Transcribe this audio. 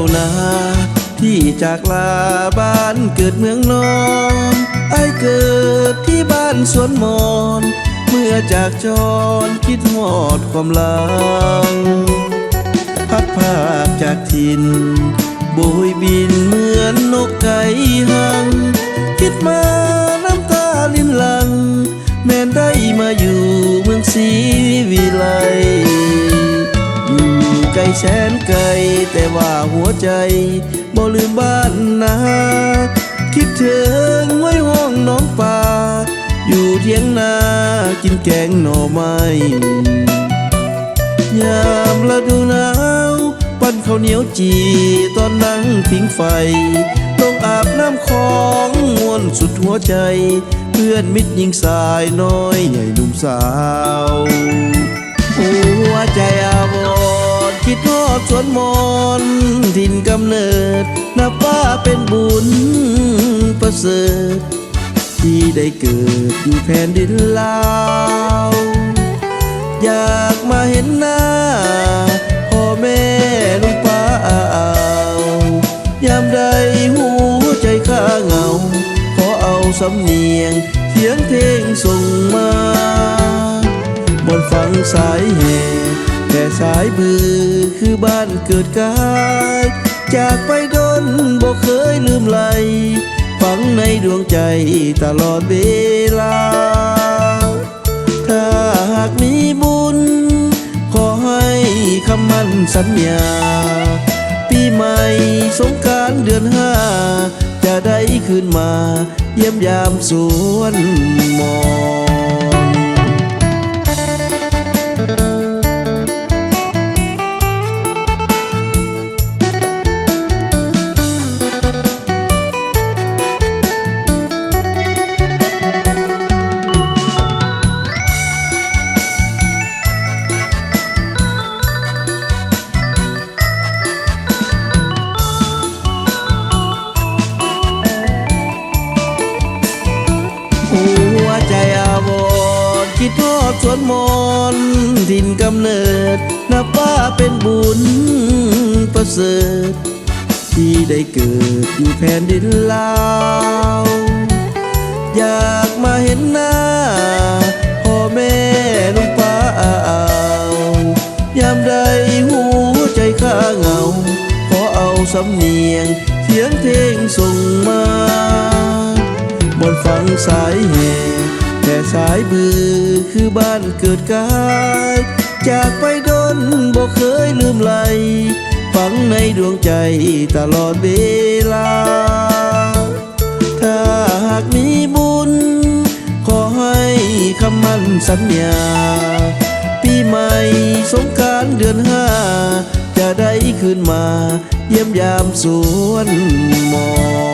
วนาที่จากลาบ้านเกิดเมืองนอนไอเกิดที่บ้านสวนมอน เมื่อจากจรคิดหอดความหลัง พัดภาคจากถิ่นโบยบินเหมือนนกไก่หัง คิดมาน้ำตาลินหลัง แม้นได้มาอยู่เมืองศ ไกลแสนไกล แต่ว่าหัวใจบ่ลืมบ้านนาคิดถึงไว้ห้องน้องป่า อยู่เทียงนากินแกงหน่อไม้ยามฤดูหนาว ปั้นข้าวเหนียวจีตอนนั่งผิงไฟต้องอาบน้ำคลองมวนสุดหัวใจ เพื่อนมิตรหญิงสายน้อยใหญ่หนุ่มสาว อดสวนมอนถิ่นกำเนิด นับว่าเป็นบุญประเสริฐ ที่ได้เกิดอยู่แผ่นดินลาว อยากมาเห็นหน้า พ่อแม่ลุงป้ายามใดหัวใจข้าเหงา ขอเอาสำเนียงเสียงเพลงส่งมา บนฟังสายแห่ สายบือคือบ้านเกิดกาย จากไปดนบ่เคยลืมไหล ฝังในดวงใจตลอดเวลา ถ้าหากมีบุญ ขอให้คำมั่นสัญญา ปีใหม่สงการเดือนห้า จะได้คืนมาเยี่ยมยามสวนหมอ ทอดสวนมอนถิ่นกำเนิด นับว่าเป็นบุญประเสริฐ ที่ได้เกิดอยู่แผ่นดินลาว อยากมาเห็นหน้า พ่อแม่ลุงป้ายามใดหัวใจข้าเหงา ขอเอาสำเนียง เสียงเพลงส่งมาบนฟังสายแห่ แต่สายบือคือบ้านเกิดกายจากไปดนบ่เคยลืมไหลฝังในดวงใจตลอดเวลา ถ้าหากมีบุญ ขอให้คำมั่นสัญญา ปีใหม่สงการเดือนห้า จะได้คืนมาเยี่ยมยามสวนหมอน